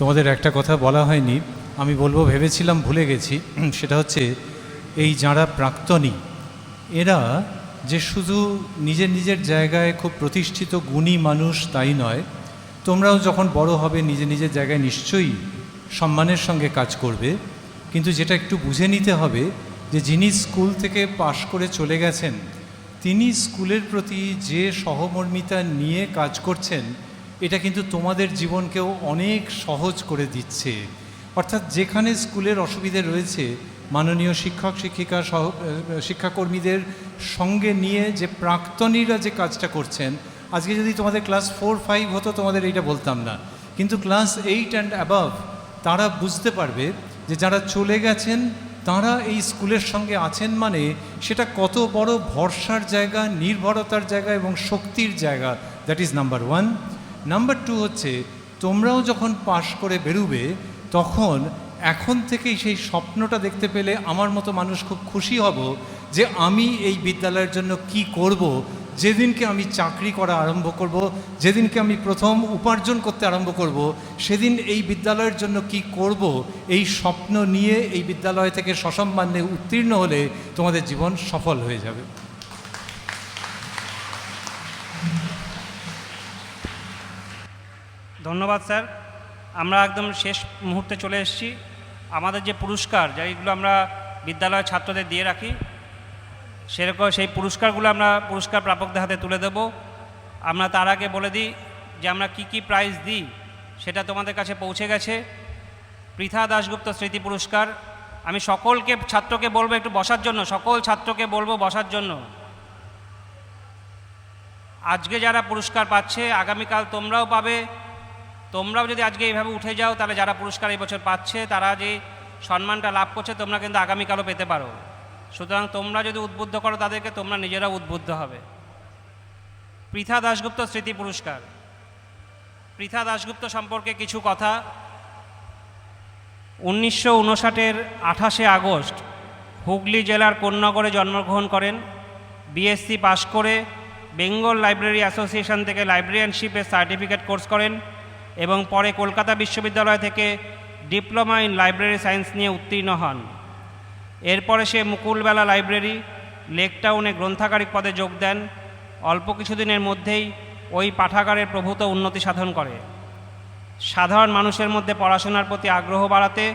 তোমাদের একটা কথা বলা হয়নি, আমি বলব ভেবেছিলাম ভুলে গেছি, সেটা হচ্ছে এই যারা প্রাক্তনী, এরা যে শুধু নিজের নিজের জায়গায় খুব প্রতিষ্ঠিত গুণী মানুষ তাই নয়, তোমরাও যখন বড় হবে নিজের নিজের জায়গায় নিশ্চয়ই সম্মানের সঙ্গে কাজ করবে, কিন্তু যেটা একটু বুঝে নিতে হবে যে যিনি স্কুল থেকে পাশ করে চলে গেছেন, তিনি স্কুলের প্রতি যে সহমর্মিতা নিয়ে কাজ করছেন এটা কিন্তু তোমাদের জীবনকেও অনেক সহজ করে দিচ্ছে। অর্থাৎ যেখানে স্কুলের অসুবিধে রয়েছে, মাননীয় শিক্ষক, শিক্ষিকা, সহ শিক্ষাকর্মীদের সঙ্গে নিয়ে যে প্রাক্তনীরা যে কাজটা করছেন, আজকে যদি তোমাদের ক্লাস ফোর, ফাইভ হতো তোমাদের এইটা বলতাম না। কিন্তু ক্লাস এইট অ্যান্ড অ্যাবাভ তারা বুঝতে পারবে যে যারা চলে গেছেন, তারা এই স্কুলের সঙ্গে আছেন মানে সেটা কত বড় ভরসার জায়গা, নির্ভরতার জায়গা এবং শক্তির জায়গা। That is number one number two হচ্ছে, তোমরাও যখন পাশ করে বেরুবে, তখন এখন থেকেই সেই স্বপ্নটা দেখতে পেলে আমার মতো মানুষ খুব খুশি হব যে আমি এই বিদ্যালয়ের জন্য কি করব, যেদিনকে আমি চাকরি করা আরম্ভ করব, যেদিনকে আমি প্রথম উপার্জন করতে আরম্ভ করব, সেদিন এই বিদ্যালয়ের জন্য কি করব, এই স্বপ্ন নিয়ে এই বিদ্যালয় থেকে সসম্মানে উত্তীর্ণ হলে তোমাদের জীবন সফল হয়ে যাবে। ধন্যবাদ, স্যার। আমরা একদম শেষ মুহূর্তে চলে এসেছি। আমাদের যে পুরস্কার যেগুলো আমরা বিদ্যালয়ের ছাত্রদের দিয়ে রাখি, সেরকম সেই পুরস্কারগুলো আমরা পুরস্কার প্রাপকদের হাতে তুলে দেব। আমরা তার আগে বলে দিই যে আমরা কি কি প্রাইজ দিই, সেটা তোমাদের কাছে পৌঁছে গেছে। পৃথা দাশগুপ্ত স্মৃতি পুরস্কার। আমি সকলকে, ছাত্রকে বলব একটু বসার জন্য, সকল ছাত্রকে বলব বসার জন্য। আজকে যারা পুরস্কার পাচ্ছে, আগামীকাল তোমরাও পাবে। তোমরাও যদি আজকে এইভাবে উঠে যাও, তাহলে যারা পুরস্কার এই বছর পাচ্ছে, তারা যে সম্মানটা লাভ করছে, তোমরা কিন্তু আগামীকালও পেতে পারো। সুতরাং তোমরা যদি উদ্বুদ্ধ করো, তাদেরকে তোমরা নিজেরাও উদ্বুদ্ধ হবে। পৃথা দাশগুপ্ত স্মৃতি পুরস্কার। পৃথা দাশগুপ্ত সম্পর্কে কিছু কথা। উনিশশো উনষাটের আঠাশে আগস্ট হুগলি জেলার কোন্নগরে জন্মগ্রহণ করেন। বিএসসি পাশ করে বেঙ্গল লাইব্রেরি অ্যাসোসিয়েশন থেকে লাইব্রেরিয়ানশিপের সার্টিফিকেট কোর্স করেন। এবং পরে কলকাতা বিশ্ববিদ্যালয় থেকে ডিপ্লোমা ইন লাইব্রেরি সায়েন্স নিয়ে উত্তীর্ণ হন। এরপরে সে মুকুলবেলা লাইব্রেরি লেকটাউনে গ্রন্থাগারিক পদে যোগ দেন। অল্প কিছুদিনের মধ্যেই ওই পাঠাগারের প্রভূত উন্নতি সাধন করে। সাধারণ মানুষের মধ্যে পড়াশোনার প্রতি আগ্রহ বাড়াতে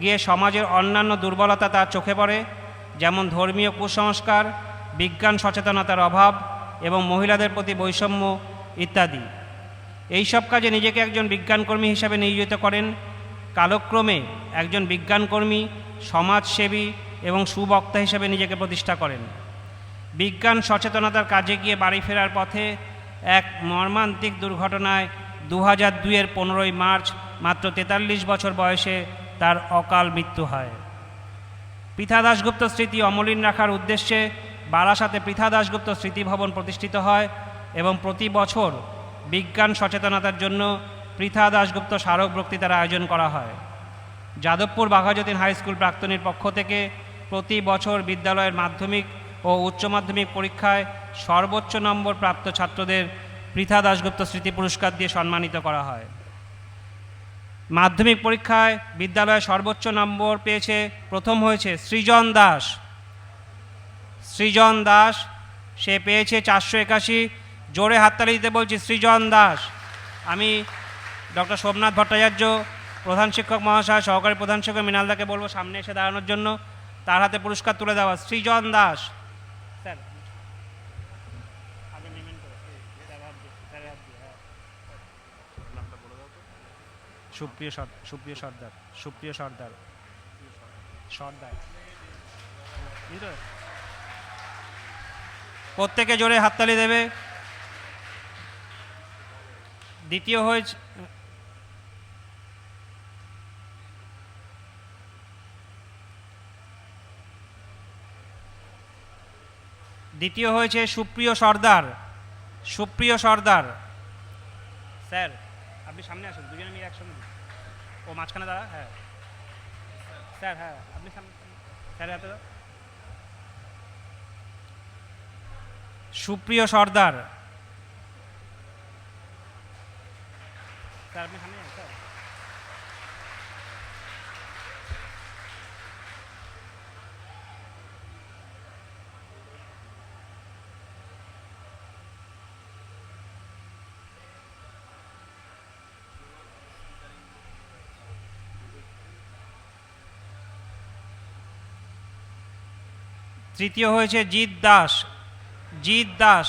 গিয়ে সমাজের অন্যান্য দুর্বলতা তার চোখে পড়ে, যেমন ধর্মীয় কুসংস্কার, বিজ্ঞান সচেতনতার অভাব এবং মহিলাদের প্রতি বৈষম্য ইত্যাদি। এইসব কাজে নিজেকে একজন বিজ্ঞানকর্মী হিসাবে নিয়োজিত করেন। কালক্রমে একজন বিজ্ঞানকর্মী, সমাজসেবী এবং সুবক্তা হিসেবে নিজেকে প্রতিষ্ঠা করেন। বিজ্ঞান সচেতনতার কাজে গিয়ে বাড়ি ফেরার পথে এক মর্মান্তিক দুর্ঘটনায় দু হাজার দুইয়ের পনেরোই মার্চ মাত্র তেতাল্লিশ বছর বয়সে তার অকাল মৃত্যু হয়। পৃথা দাশগুপ্ত স্মৃতি অমলিন রাখার উদ্দেশ্যে বারাসাতে পৃথা দাশগুপ্ত স্মৃতি ভবন প্রতিষ্ঠিত হয় এবং প্রতি বছর বিজ্ঞান সচেতনতার জন্য পৃথা দাশগুপ্ত স্মারক বক্তৃতার আয়োজন করা হয়। যাদবপুর বাঘাযতীন হাই স্কুল প্রাক্তনীর পক্ষ থেকে প্রতি বছর বিদ্যালয়ের মাধ্যমিক ও উচ্চ মাধ্যমিক পরীক্ষায় সর্বোচ্চ নম্বর প্রাপ্ত ছাত্রদের পৃথা দাশগুপ্ত স্মৃতি পুরস্কার দিয়ে সম্মানিত করা হয়। মাধ্যমিক পরীক্ষায় বিদ্যালয়ে সর্বোচ্চ নম্বর পেয়েছে, প্রথম হয়েছে সৃজন দাস সৃজন দাস সে পেয়েছে চারশো একাশি জোরে হাততালি দিতে বলছি, সৃজন দাস। আমি ডক্টর সোমনাথ ভট্টাচার্য, প্রধান শিক্ষক মহাশয়, সহকারী প্রধান শিক্ষক মৃণালদাকে বলব, সামনে এসে দাঁড়ানোর জন্য। তার হাতে পুরস্কার তুলে দেওয়া, সৃজন দাস। হ্যাঁ। সুপ্রিয় সুপ্রিয় সর্দার সুপ্রিয় সর্দার। সর্দার। প্রত্যেকে জোরে হাততালি দেবে। দ্বিতীয় হয়েছে দ্বিতীয় হয়েছে সুপ্রিয় সর্দার সুপ্রিয় সর্দার। স্যার, আপনি সামনে আসুন, দুজনে মিলে একসঙ্গে। ও মাঝখানে দাঁড়া হ্যাঁ। স্যার হ্যাঁ আপনি সামনে স্যার হাতে সুপ্রিয় সর্দার তৃতীয় হয়েছে জিৎ দাস। জিৎ দাস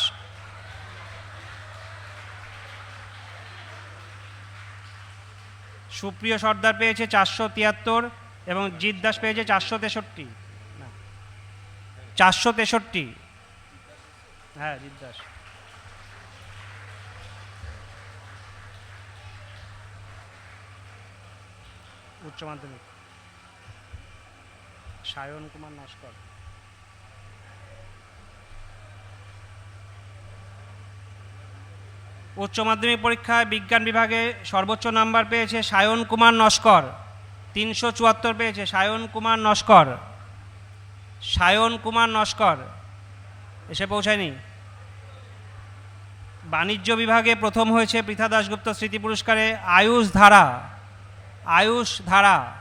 সুপ্রিয় সর্দার পেয়েছে চারশো তিয়াত্তর এবং জিৎ দাস পেয়েছে চারশো তেষট্টি। চারশো তেষট্টি। হ্যাঁ জিৎ দাস। উচ্চ মাধ্যমিক। সায়ন কুমার নস্কর উচ্চ মাধ্যমিক পরীক্ষায় বিজ্ঞান বিভাগে সর্বোচ্চ নাম্বার পেয়েছে সায়ন কুমার নস্কর। তিনশো চুয়াত্তর পেয়েছে সায়ন কুমার নস্কর। সায়ন কুমার নস্কর। এসে পৌঁছায়নি। বাণিজ্য বিভাগে প্রথম হয়েছে পৃথা দাশগুপ্ত স্মৃতি পুরস্কারে আয়ুষ ধারা। আয়ুষ ধারা।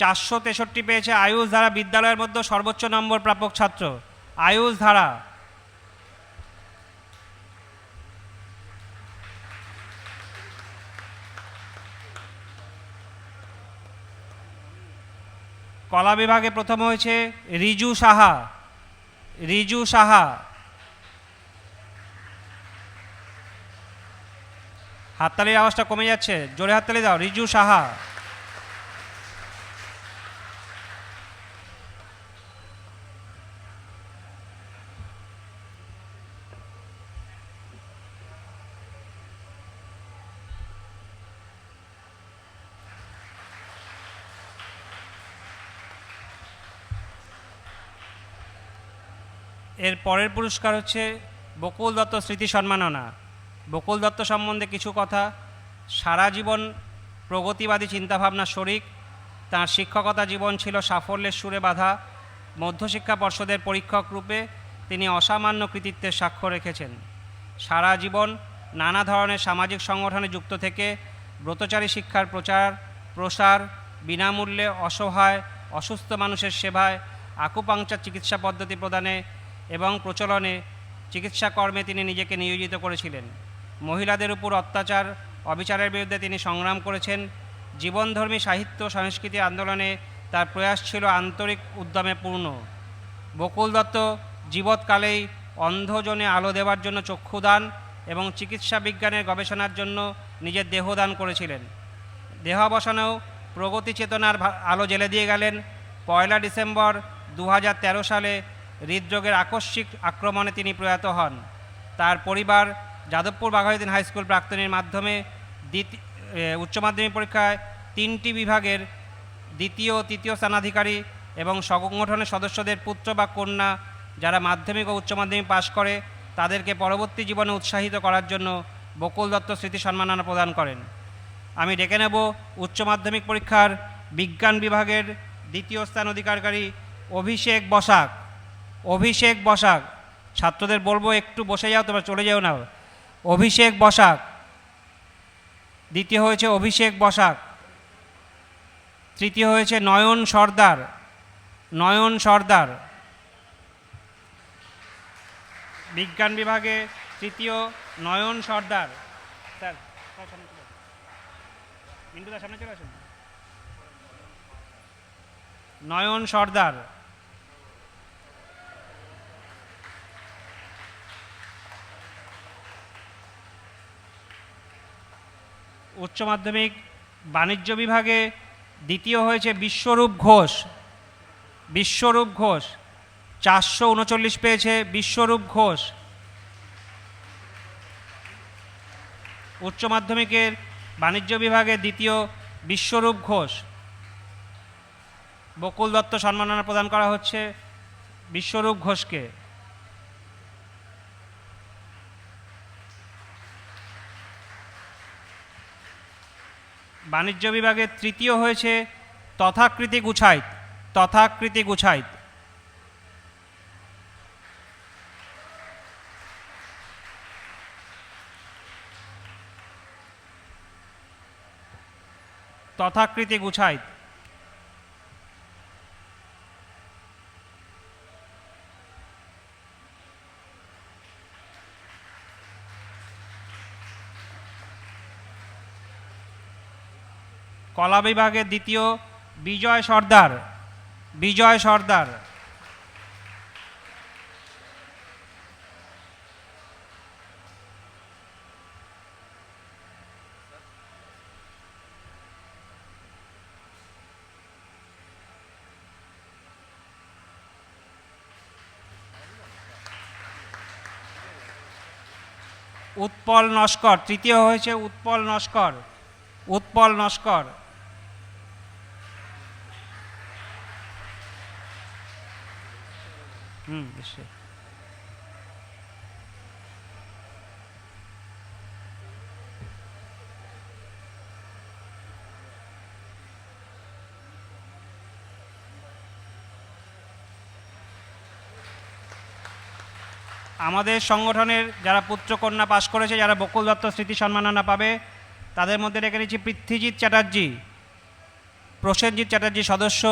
চারশো তেষট্টি পেয়েছে আয়ুষ ধারা বিদ্যালয়ের মধ্যে সর্বোচ্চ নম্বর প্রাপক ছাত্র। আয়ুষ ধারা। কলা বিভাগে প্রথম হয়েছে রিজু সাহা। রিজু সাহা। হাততালির আওয়াজটা কমে যাচ্ছে। জোরে হাততালি দাও, রিজু সাহা। এর পরের পুরস্কার হচ্ছে বকুল দত্ত স্মৃতি সম্মাননা। বকুল দত্ত সম্বন্ধে কিছু কথা, সারা জীবন প্রগতিবাদী চিন্তাভাবনা শরিক, তার শিক্ষকতা জীবন ছিল সাফল্যের সুরে বাঁধা, মধ্যশিক্ষা পর্ষদের পরীক্ষক রূপে তিনি অসামান্য কৃতিত্বের সাক্ষ্য রেখেছেন। সারা জীবন নানা ধরনের সামাজিক সংগঠনে যুক্ত থেকে ব্রতচারী শিক্ষার প্রচার, প্রসার, বিনামূল্যে অসহায়, অসুস্থ মানুষের সেবায়, আকুপাংচার চিকিৎসা পদ্ধতি প্রদানে এবং প্রচলনে চিকিৎসা কর্মে তিনি নিজেকে নিয়োজিত করেছিলেন। মহিলাদের উপর অত্যাচার, অবিচারের বিরুদ্ধে তিনি সংগ্রাম করেছেন। জীবনধর্মী সাহিত্য সংস্কৃতি আন্দোলনে তার প্রয়াস ছিল আন্তরিক উদ্যমে পূর্ণ। বকুল দত্ত জীবৎকালেই অন্ধজনে আলো দেওয়ার জন্য চক্ষুদান এবং চিকিৎসা বিজ্ঞানের গবেষণার জন্য নিজের দেহদান করেছিলেন। দেহাবসানেও প্রগতি চেতনার আলো জ্বেলে দিয়ে গেলেন। পয়লা ডিসেম্বর দু হাজার তেরো সালে হৃদরোগের আকস্মিক আক্রমণে তিনি প্রয়াত হন। তার পরিবার যাদবপুর বাঘাযতীন হাই স্কুল প্রাক্তনীর মাধ্যমে উচ্চ মাধ্যমিক পরীক্ষায় তিনটি বিভাগের দ্বিতীয় তৃতীয় স্থানাধিকারী এবং সংগঠনের সদস্যদের পুত্র বা কন্যা যারা মাধ্যমিক ও উচ্চ মাধ্যমিক পাশ করে, তাদেরকে পরবর্তী জীবনে উৎসাহিত করার জন্য বকুল দত্ত স্মৃতি সম্মাননা প্রদান করেন। আমি ডেকে নেব উচ্চ মাধ্যমিক পরীক্ষার বিজ্ঞান বিভাগের দ্বিতীয় স্থান অধিকারকারী অভিষেক বসাক। অভিষেক বসাক। ছাত্রদের বলব, একটু বসে যাও, তোমরা চলে যাও না। অভিষেক বসাক। দ্বিতীয় হয়েছে অভিষেক বসাক। তৃতীয় হয়েছে নয়ন সর্দার। নয়ন সর্দার। বিজ্ঞান বিভাগে তৃতীয় নয়ন সর্দার। স্যার সামনে চলে আসুন। নয়ন সর্দার। উচ্চ মাধ্যমিক বাণিজ্য বিভাগে দ্বিতীয় হয়েছে বিশ্বরূপ ঘোষ। বিশ্বরূপ ঘোষ। চারশো উনচল্লিশ পেয়েছে বিশ্বরূপ ঘোষ। উচ্চ মাধ্যমিকের বাণিজ্য বিভাগে দ্বিতীয় বিশ্বরূপ ঘোষ। বকুল দত্ত সম্মাননা প্রদান করা হচ্ছে বিশ্বরূপ ঘোষকে। বাণিজ্য বিভাগে তৃতীয় হয়েছে তথাকৃতি গুছাইত তথাকৃতি গুছাইত তথাকৃতি গুছাইত কলা বিভাগের দ্বিতীয় বিজয় সর্দার বিজয় সর্দার। উৎপল নস্কর, তৃতীয় হয়েছে উৎপল নস্কর উৎপল নস্কর। হুম। আমাদের সংগঠনের যারা পুত্রকন্যা পাশ করেছে, যারা বকুল দত্ত স্মৃতি সম্মাননা পাবে, তাদের মধ্যে রেখে নিচ্ছি পৃথ্বীজিৎ চ্যাটার্জি প্রসেনজিৎ চ্যাটার্জি সদস্য,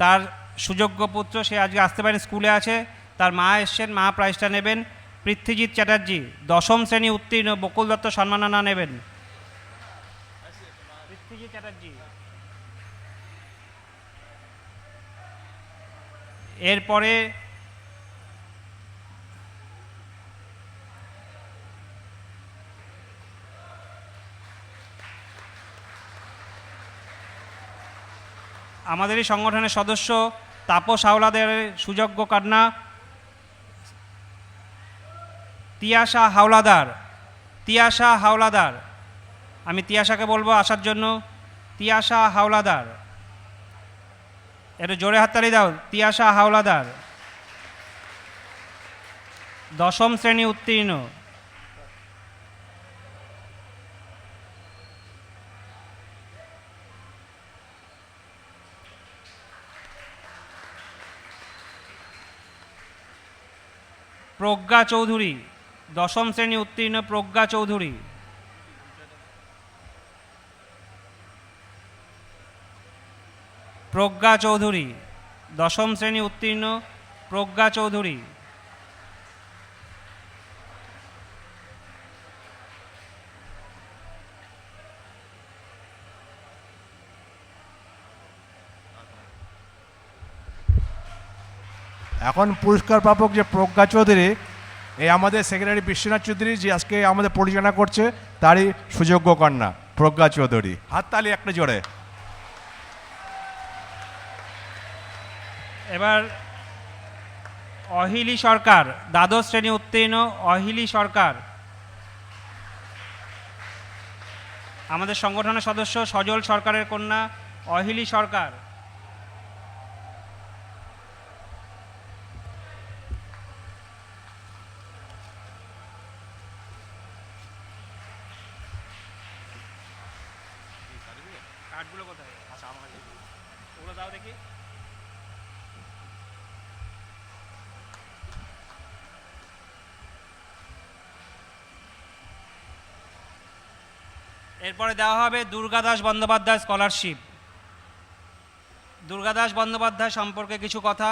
তার সুযোগ্য পুত্র, সে আজকে আসতে পারেন স্কুলে আছে। তার মা এসছেন, মা প্রাইজটা নেবেন। পৃথ্বীজিৎ চ্যাটার্জি, দশম শ্রেণি উত্তীর্ণ, বকুল দত্ত সম্মাননা নেবেন। পৃথ্বীজিৎ চ্যাটার্জি। এরপরে আমাদের এই সংগঠনের সদস্য তাপস হাওলাদের সুযোগ্য কন্যা তিয়াশা হাওলাদার তিয়াশা হাওলাদার, আমি তিয়াশাকে বলব আসার জন্য, তিয়াশা হাওলাদার। এটা জোরে হাততালি দাও, তিয়াশা হাওলাদার। দশম শ্রেণি উত্তীর্ণ। প্রজ্ঞা চৌধুরী দশম শ্রেণি উত্তীর্ণ প্রজ্ঞা চৌধুরী। প্রজ্ঞা চৌধুরী দশম শ্রেণি উত্তীর্ণ প্রজ্ঞা চৌধুরী। এখন পুরস্কার প্রাপক যে প্রজ্ঞা চৌধুরী, এই আমাদের সেক্রেটারি বিশ্বনাথ চৌধুরী যে আজকে আমাদের পরিচালনা করছে, তারই সুযোগ্য কন্যা, প্রজ্ঞা চৌধুরী। হাততালি একটা জোরে। এবার অহিলি সরকার, দ্বাদশ শ্রেণি উত্তীর্ণ অহিলি সরকার। আমাদের সংগঠনের সদস্য সজল সরকারের কন্যা অহিলি সরকার কার্ডগুলো কোথায় আচ্ছা আমার কাছে ওগুলো দাও দেখি এরপরে দেওয়া হবে দুর্গাদাস বন্দ্যোপাধ্যায় স্কলারশিপ দুর্গাদাস বন্দ্যোপাধ্যায় সম্পর্কে কিছু কথা।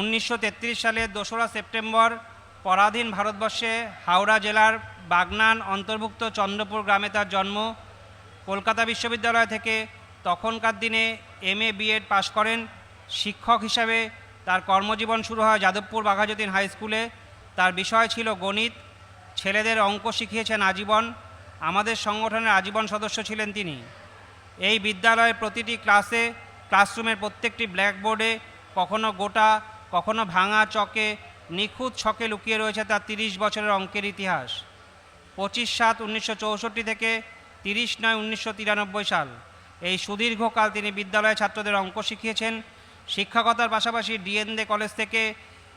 উনিশশো সালের দোসরা সেপ্টেম্বর, পরাধীন ভারতবর্ষে হাওড়া জেলার বাগনান অন্তর্ভুক্ত চন্দ্রপুর গ্রামে তার জন্ম। কলকাতা বিশ্ববিদ্যালয় থেকে তখনকার দিনে এম এ বিএড পাশ করেন। শিক্ষক হিসাবে তার কর্মজীবন শুরু হয় যাদবপুর বাঘাযতীন হাই স্কুলে। তার বিষয় ছিল গণিত। ছেলেদের অঙ্ক শিখিয়েছেন আজীবন। আমাদের সংগঠনের আজীবন সদস্য ছিলেন তিনি। এই বিদ্যালয়ের প্রতিটি ক্লাসে, ক্লাসরুমের প্রত্যেকটি ব্ল্যাকবোর্ডে কখনো গোটা, কখনো ভাঙা চকে, নিখুঁত ছকে লুকিয়ে রয়েছে তার তিরিশ বছরের অঙ্কের ইতিহাস। পঁচিশ সাত উনিশশো থেকে তিরিশ নয় উনিশশো সাল। এই সুদীর্ঘকাল তিনি বিদ্যালয়ে ছাত্রদের অঙ্ক শিখিয়েছেন। শিক্ষকতার পাশাপাশি ডিএনদে কলেজ থেকে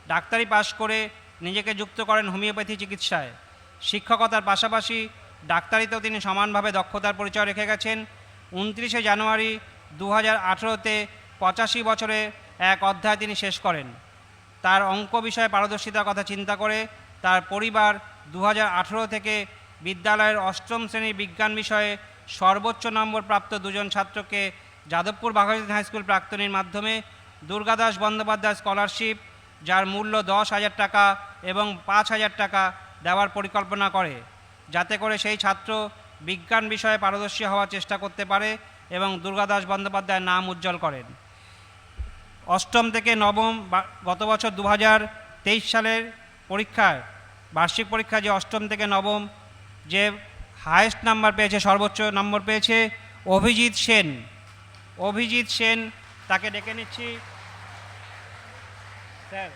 ডাক্তারি পাশ করে নিজেকে যুক্ত করেন হোমিওপ্যাথি চিকিৎসায়। শিক্ষকতার পাশাপাশি ডাক্তারিতেও তিনি সমানভাবে দক্ষতার পরিচয় রেখে গেছেন। উনত্রিশে জানুয়ারি দু হাজার আঠেরোতে পঁচাশি বছরে এক অধ্যায় তিনি শেষ করেন। তার অঙ্ক বিষয়ে পারদর্শিতার কথা চিন্তা করে তার পরিবার দু হাজার আঠেরো থেকে বিদ্যালয়ের অষ্টম শ্রেণির বিজ্ঞান বিষয়ে সর্বোচ্চ নম্বর প্রাপ্ত দুজন ছাত্রকে যাদবপুর বাঘাযতীন হাইস্কুল প্রাক্তনীর মাধ্যমে দুর্গাদাস বন্দ্যোপাধ্যায় স্কলারশিপ, যার মূল্য দশ হাজার টাকা এবং পাঁচ হাজার টাকা দেওয়ার পরিকল্পনা করে। যাতে করে সেই ছাত্র বিজ্ঞান বিষয়ে পারদর্শী হওয়ার চেষ্টা করতে পারে এবং দুর্গাদাস বন্দ্যোপাধ্যায়ের নাম উজ্জ্বল করেন। অষ্টম থেকে নবম গত বছর দু সালের পরীক্ষায়, বার্ষিক পরীক্ষা যে অষ্টম থেকে নবম যে হায়েস্ট নাম্বার পেয়েছে, সর্বোচ্চ নম্বর পেয়েছে, অভিজিৎ সেন। অভিজিৎ সেন, তাকে ডেকে নিচ্ছি। স্যার,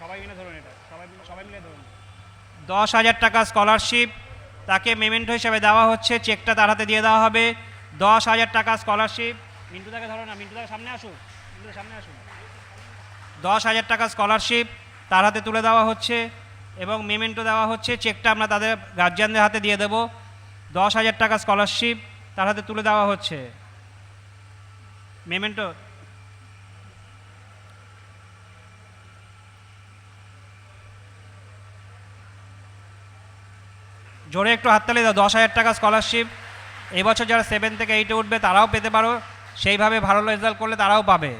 সবাই মিলে ধরুন এটা। সবাই সবাই মিলে ধরুন। দশ হাজার টাকা স্কলারশিপ তাকে মেমেন্টো হিসাবে দেওয়া হচ্ছে। চেকটা তার হাতে দিয়ে দেওয়া হবে। দশ হাজার টাকা স্কলারশিপ মিন্টু মিন্টুদাকে ধরো না মিন্টুদাকে সামনে আসুন। সামনে আসুন। দশ হাজার টাকা স্কলারশিপ তার হাতে তুলে দেওয়া হচ্ছে এবং মেমেন্টো দেওয়া হচ্ছে। চেকটা আমরা তাদের গার্জিয়ানদের হাতে দিয়ে দেব। দশ হাজার টাকা স্কলারশিপ তার হাতে তুলে দেওয়া হচ্ছে। মেমেন্টো জোরে একটু হাততালি দাও, দশ হাজার টাকা স্কলারশিপ এবছর যারা সেভেন থেকে এইটে উঠবে, তারাও পেতে পারো। সেইভাবে ভালো রেজাল্ট করলে তারাও পাবে।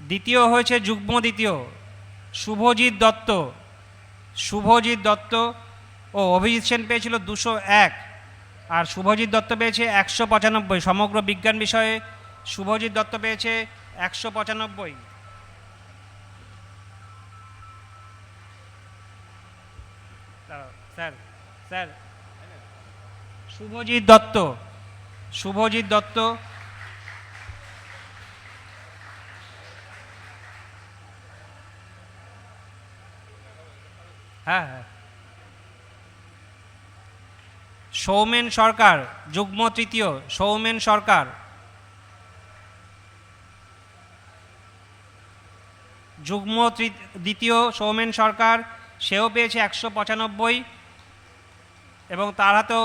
দ্বিতীয় হয়েছে যুগ্ম দ্বিতীয়, শুভজিৎ দত্ত। শুভজিৎ দত্ত ও অভিজিৎ সেন পেয়েছিল দুশো এক। আর শুভজিৎ দত্ত পেয়েছে একশো পঁচানব্বই। সমগ্র বিজ্ঞান বিষয়ে শুভজিৎ দত্ত পেয়েছে একশো পঁচানব্বই। Sir sir. শুভজিৎ দত্ত শুভজিৎ দত্ত। হ্যাঁ হ্যাঁ। সৌমেন সরকার, যুগ্ম তৃতীয়, সৌমেন সরকার। যুগ্ম দ্বিতীয় সৌমেন সরকার, সেও পেয়েছে একশো পঁচানব্বই। এবং তার হাতেও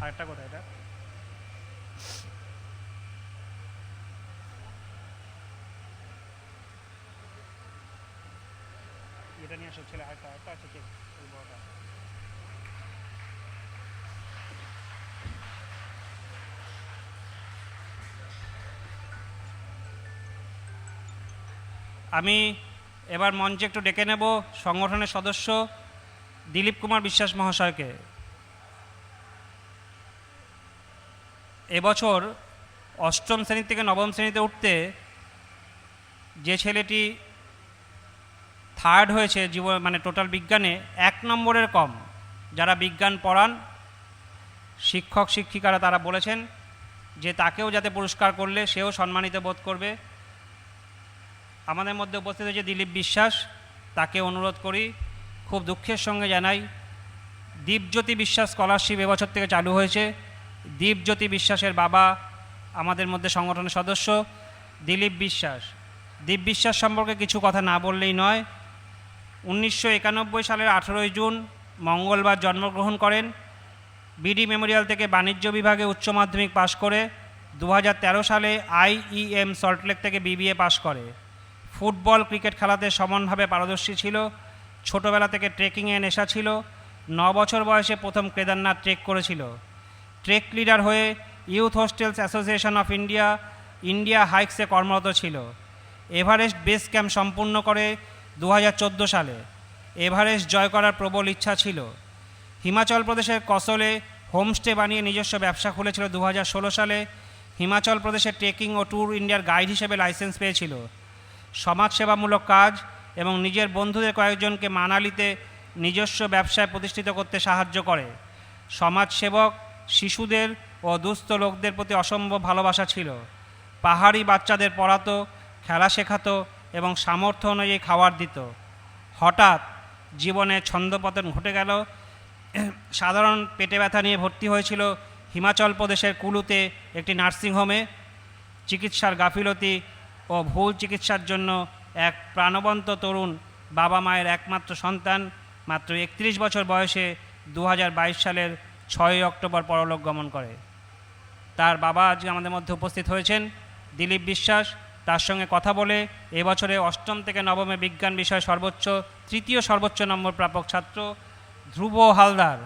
আরেকটা কোথায় এটা। নিয়ে আমি এবার মঞ্চে একটু ডেকে নেব সংগঠনের সদস্য। দিলীপ কুমার বিশ্বাস মহাশয়কে। এবছর অষ্টম শ্রেণি থেকে নবম শ্রেণীতে উঠতে যে ছেলেটি থার্ড হয়েছে জীবন মানে টোটাল বিজ্ঞানে, এক নম্বরের কম। যারা বিজ্ঞান পড়ান, শিক্ষক, শিক্ষিকারা তারা বলেছেন যে তাকেও যাতে পুরস্কার করলে সেও সম্মানিত বোধ করবে। আমাদের মধ্যে উপস্থিত হয়েছে দিলীপ বিশ্বাস, তাকে অনুরোধ করি খুব দুঃখের সঙ্গে জানাই, দীপজ্যোতি বিশ্বাস স্কলারশিপ এবছর থেকে চালু হয়েছে। দীপজ্যোতি বিশ্বাসের বাবা আমাদের মধ্যে সংগঠনের সদস্য, দিলীপ বিশ্বাস। দীপ বিশ্বাস সম্পর্কে কিছু কথা না বললেই নয়, উনিশশো সালের আঠেরোই জুন মঙ্গলবার জন্মগ্রহণ করেন। বিডি মেমোরিয়াল থেকে বাণিজ্য বিভাগে উচ্চ মাধ্যমিক পাশ করে দু হাজার তেরো সালে আইইএম সল্টলেক থেকে বিবিএ পাশ করে। ফুটবল ক্রিকেট খেলাতে সমানভাবে পারদর্শী ছিল। ছোটবেলা থেকে ট্রেকিংয়ে নেশা ছিল। ন বছর বয়সে প্রথম কেদারনাথ ট্রেক করেছিল। ট্রেক লিডার হয়ে youth hostels association of India India হাইকসে কর্মরত ছিল। এভারেস্ট বেস ক্যাম্প সম্পূর্ণ করে দু হাজার চোদ্দ সালে। এভারেস্ট জয় করার প্রবল ইচ্ছা ছিল। হিমাচল প্রদেশের কসলে হোমস্টে বানিয়ে নিজস্ব ব্যবসা খুলেছিল দু হাজার ষোলো সালে। হিমাচল প্রদেশে ট্রেকিং ও ট্যুর ইন্ডিয়ার গাইড হিসেবে লাইসেন্স পেয়েছিল। সমাজসেবামূলক কাজ এবং নিজের বন্ধুদের কয়েকজনকে মানালিতে নিজস্ব ব্যবসায় প্রতিষ্ঠিত করতে সাহায্য করে। সমাজসেবক, শিশুদের ও দুস্থ লোকদের প্রতি অসম্ভব ভালোবাসা ছিল। পাহাড়ি বাচ্চাদের পড়াতো, খেলা শেখাতো এবং সামর্থ্য অনুযায়ী খাবার দিত। হঠাৎ জীবনে ছন্দপতন ঘটে গেল। সাধারণ পেটে ব্যথা নিয়ে ভর্তি হয়েছিল হিমাচল প্রদেশের কুলুতে একটি নার্সিংহোমে। চিকিৎসার গাফিলতি ও ভুল চিকিৎসার জন্য এক প্রাণবন্ত তরুণ বাবা মায়ের একমাত্র সন্তান, মাত্র একত্রিশ বছর বয়সে দু হাজার বাইশ সালের ছয়ই অক্টোবর পরলোক গমন করে। তার বাবা আজকে আমাদের মধ্যে উপস্থিত হয়েছেন, দিলীপ বিশ্বাস। তার সঙ্গে কথা বলে এবছরে অষ্টম থেকে নবমে বিজ্ঞান বিষয়ে সর্বোচ্চ, তৃতীয় সর্বোচ্চ নম্বর প্রাপক ছাত্র ধ্রুব হালদার।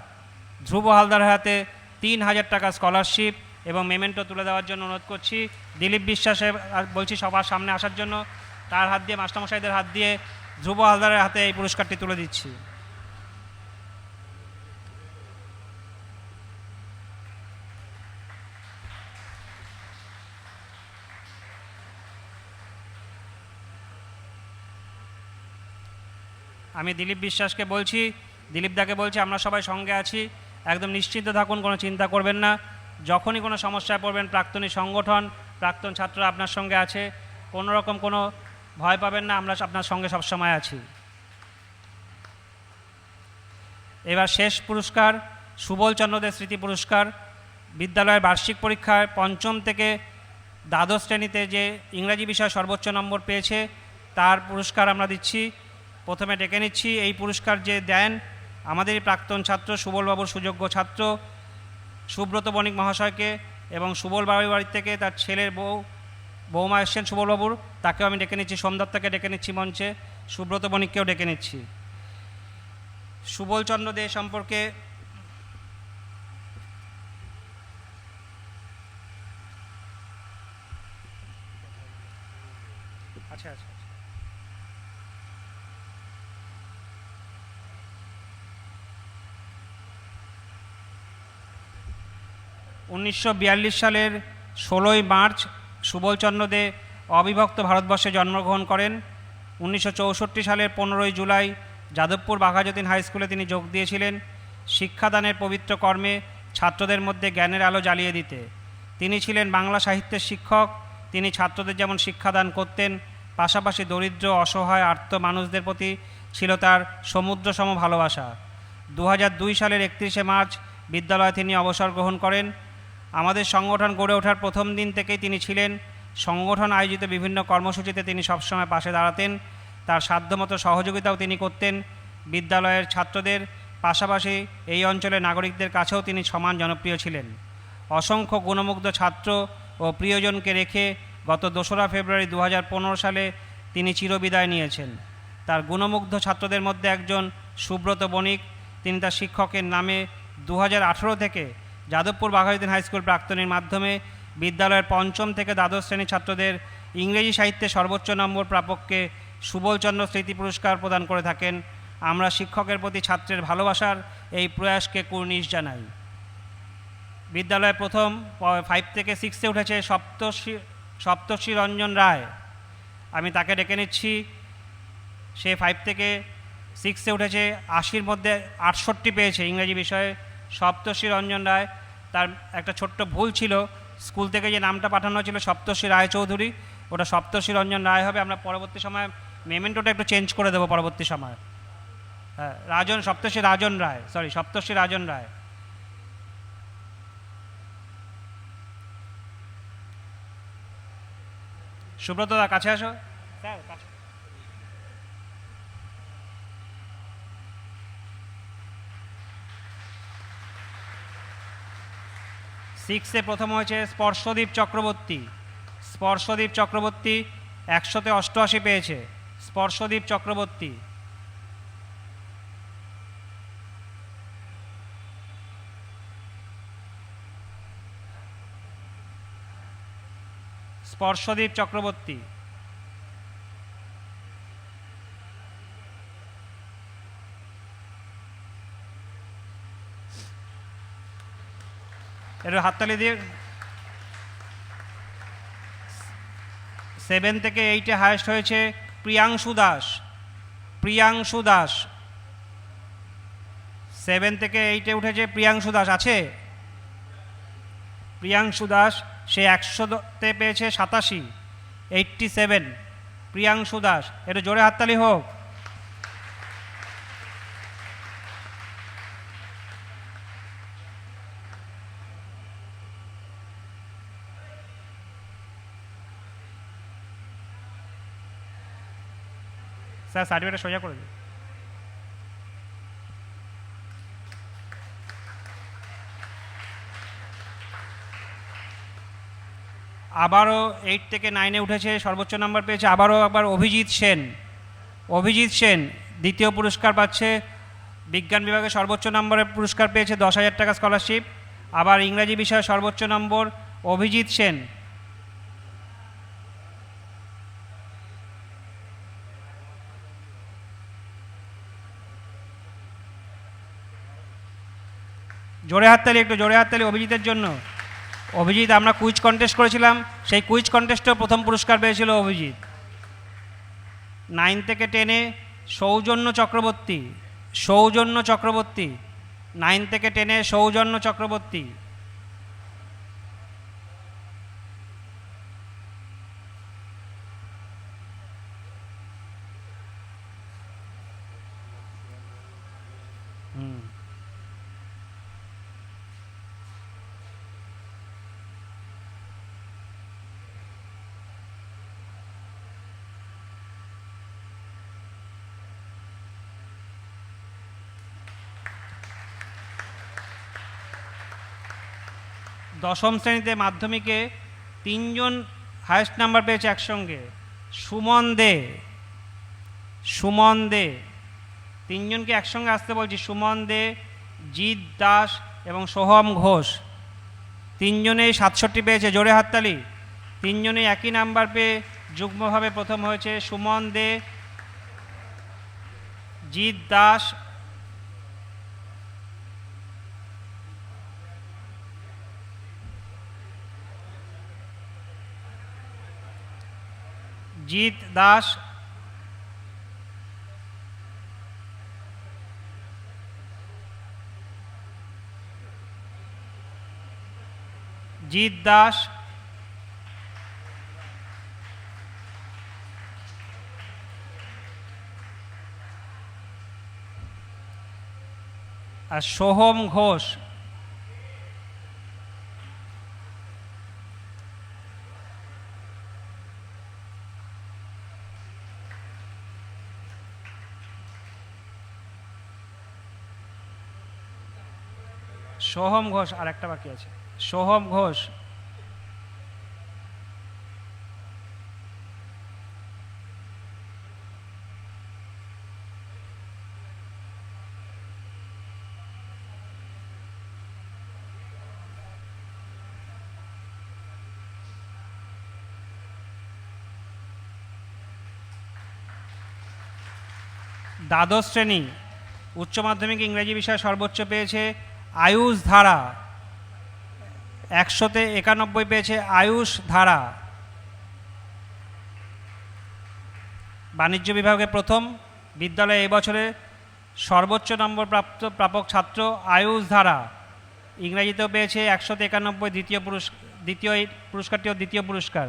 ধ্রুব হালদার হাতে তিন হাজার টাকা স্কলারশিপ এবং মেমেন্টো তুলে দেওয়ার জন্য অনুরোধ করছি। দিলীপ বিশ্বাসে বলছি সবার সামনে আসার জন্য। তার হাত দিয়ে, মাস্টারমশাইদের হাত দিয়ে ধ্রুব হালদারের হাতে এই পুরস্কারটি তুলে দিচ্ছি। আমি দিলীপ বিশ্বাসকে বলছি দিলীপদাকে বলছি, আমরা সবাই সঙ্গে আছি। একদম নিশ্চিন্ত থাকুন, কোনো চিন্তা করবেন না। যখনই কোনো সমস্যায় পড়বেন, প্রাক্তনী সংগঠন, প্রাক্তন ছাত্ররা আপনার সঙ্গে আছে। কোনো রকম কোনো ভয় পাবেন না, আমরা আপনার সঙ্গে সবসময় আছি। এবার শেষ পুরস্কার, সুবল চন্দ্রদের স্মৃতি পুরস্কার, বিদ্যালয়ের বার্ষিক পরীক্ষায় পঞ্চম থেকে দ্বাদশ শ্রেণীতে যে ইংরাজি বিষয় সর্বোচ্চ নম্বর পেয়েছে, তার পুরস্কার আমরা দিচ্ছি। প্রথমে ডেকে নিচ্ছি, এই পুরস্কার যে দেন আমাদেরই প্রাক্তন ছাত্র, সুবলবাবুর সুযোগ্য ছাত্র, সুব্রত বণিক মহাশয়কে এবং সুবল বাবুর বাড়ির থেকে তার ছেলের বউ বৌমা এসছেন সুবলবাবুর, তাকেও আমি ডেকে নিচ্ছি, সোমদত্তাকে ডেকে নিচ্ছি মঞ্চে, সুব্রত বণিককেও ডেকে নিচ্ছি সুবলচন্দ্র দে সম্পর্কে আচ্ছা আচ্ছা আচ্ছা। উনিশশো সালের ষোলোই মার্চ সুবলচন্দ্র দে অবিভক্ত ভারতবর্ষে জন্মগ্রহণ করেন। উনিশশো চৌষট্টি সালের পনেরোই জুলাই যাদবপুর বাঘাযতীন হাই স্কুলে তিনি যোগ দিয়েছিলেন। শিক্ষাদানের পবিত্র কর্মে ছাত্রদের মধ্যে জ্ঞানের আলো জ্বালিয়ে দিতে। তিনি ছিলেন বাংলা সাহিত্যের শিক্ষক। তিনি ছাত্রদের যেমন শিক্ষাদান করতেন, পাশাপাশি দরিদ্র, অসহায়, আর্ত মানুষদের প্রতি ছিল তার সমুদ্রসম ভালোবাসা। দু সালের একত্রিশে মার্চ বিদ্যালয়ে তিনি অবসর গ্রহণ করেন। আমাদের সংগঠন গড়ে ওঠার প্রথম দিন থেকেই তিনি ছিলেন। সংগঠন আয়োজিত বিভিন্ন কর্মসূচিতে তিনি সবসময় পাশে দাঁড়াতেন। তার সাধ্যমতো সহযোগিতাও তিনি করতেন। বিদ্যালয়ের ছাত্রদের পাশাপাশি এই অঞ্চলের নাগরিকদের কাছেও তিনি সমান জনপ্রিয় ছিলেন। অসংখ্য গুণমুগ্ধ ছাত্র ও প্রিয়জনকে রেখে গত দোসরা ফেব্রুয়ারি দু হাজার পনেরো সালে তিনি চিরবিদায় নিয়েছেন। তার গুণমুগ্ধ ছাত্রদের মধ্যে একজন সুব্রত বণিক। তিনি তার শিক্ষকের নামে দু হাজার আঠেরো থেকে যাদবপুর বাঘাযতীন হাই স্কুল প্রাক্তনীর মাধ্যমে বিদ্যালয়ের পঞ্চম থেকে দ্বাদশ শ্রেণির ছাত্রদের ইংরেজি সাহিত্যে সর্বোচ্চ নম্বর প্রাপককে সুবলচন্দ্র স্মৃতি পুরস্কার প্রদান করে থাকেন। আমরা শিক্ষকের প্রতি ছাত্রের ভালোবাসার এই প্রয়াসকে কুর্নিশ জানাই। বিদ্যালয়ে প্রথম ফাইভ থেকে সিক্সে উঠেছে সপ্তর্ষি সপ্তর্ষি রঞ্জন রায়। আমি তাকে ডেকে নিচ্ছি। সে ফাইভ থেকে সিক্সে উঠেছে। আশির মধ্যে আটষট্টি পেয়েছে ইংরেজি বিষয়ে। সপ্তর্ষি রঞ্জন রায়, তার একটা ছোট্ট ভুল ছিল। স্কুল থেকে যে নামটা পাঠানো ছিল সপ্তর্ষি রায় চৌধুরী ওটা সপ্তর্ষি রঞ্জন রায় হবে। আমরা পরবর্তী সময় মেমেন্টোটা একটু চেঞ্জ করে দেবো পরবর্তী সময়। হ্যাঁ রাজন, সপ্তর্ষি রাজন রায় সরি সপ্তর্ষি রাজন রায়। সুব্রত দা, কাছে আসো। স্যার, কাছে সিক্সে প্রথম হয়েছে স্পর্শদীপ চক্রবর্তী। স্পর্শদীপ চক্রবর্তী একশোতে অষ্টআশি পেয়েছে। স্পর্শদীপ চক্রবর্তী। স্পর্শদীপ চক্রবর্তী। একটু হাততালি দিয়ে। সেভেন থেকে এইটে হায়েস্ট হয়েছে প্রিয়াংশু দাস। প্রিয়াংশু দাস। সেভেন থেকে এইটে উঠেছে প্রিয়াংশু দাস। আছে? প্রিয়াংশু দাস, সে একশোতে পেয়েছে সাতাশি। এইটটি সেভেন প্রিয়াংশু দাস, একটু জোরে হাততালি হোক। স্যার, সার্টিফিকেটটা সোজা করে দিন। আবারও এইট থেকে নাইনে উঠেছে, সর্বোচ্চ নাম্বার পেয়েছে। আবারও আবার অভিজিৎ সেন অভিজিৎ সেন দ্বিতীয় পুরস্কার পাচ্ছে। বিজ্ঞান বিভাগে সর্বোচ্চ নম্বরের পুরস্কার পেয়েছে দশ হাজার টাকা স্কলারশিপ আবার ইংরাজি বিষয়ে সর্বোচ্চ নম্বর অভিজিৎ সেন। জোরে হাততালি একটু জোরে হাততালি অভিজিতের জন্য। অভিজিৎ, আমরা কুইজ কন্টেস্ট করেছিলাম, সেই কুইজ কন্টেস্টেও প্রথম পুরস্কার পেয়েছিল অভিজিৎ। নাইন থেকে টেনে সৌজন্য চক্রবর্তী সৌজন্য চক্রবর্তী নাইন থেকে টেনে সৌজন্য চক্রবর্তী। দশম শ্রেণীতে মাধ্যমিকে তিনজন হায়েস্ট নাম্বার পেয়েছে একসঙ্গে। সুমন দে। সুমন দে। তিনজনকে একসঙ্গে আসতে বলছি। সুমন দে, জিৎ দাস এবং সোহম ঘোষ। তিনজনেই সাতষট্টি পেয়েছে জোরে হাততালি। তিনজনেই একই নাম্বার পেয়ে যুগ্মভাবে প্রথম হয়েছে সুমন দে, জিৎ দাস জিৎ দাস। জিৎ দাস। আর সোহম ঘোষ। সোহম ঘোষ আর একটা বাকি আছে। সোহম ঘোষ। দ্বাদশ শ্রেণি, উচ্চ মাধ্যমিক ইংরেজি বিষয়ে সর্বোচ্চ পেয়েছে আয়ুষ ধারা। একশোতে একানব্বই পেয়েছে আয়ুষ ধারা। বাণিজ্য বিভাগে প্রথম বিদ্যালয়ে এই বছরে সর্বোচ্চ নম্বর প্রাপ্ত প্রাপক ছাত্র আয়ুষ ধারা। ইংরেজিতেও পেয়েছে একশোতে একানব্বই দ্বিতীয় পুরস্কার দ্বিতীয় পুরস্কারটিও দ্বিতীয় পুরস্কার।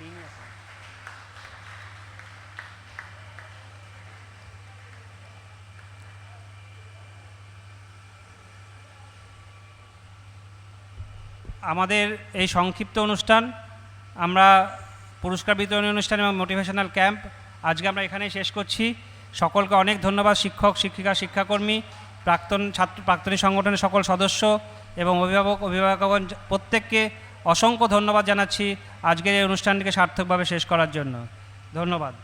দিইনি এখন আমাদের এই সংক্ষিপ্ত অনুষ্ঠান, আমরা পুরস্কার বিতরণী অনুষ্ঠান এবং মোটিভেশনাল ক্যাম্প আজকে আমরা এখানেই শেষ করছি। সকলকে অনেক ধন্যবাদ, শিক্ষক, শিক্ষিকা, শিক্ষাকর্মী, প্রাক্তন ছাত্র, প্রাক্তনী সংগঠনের সকল সদস্য এবং অভিভাবক, অভিভাবকগণ, প্রত্যেককে অসংখ্য ধন্যবাদ জানাচ্ছি আজকের এই অনুষ্ঠানটিকে সার্থকভাবে শেষ করার জন্য। ধন্যবাদ।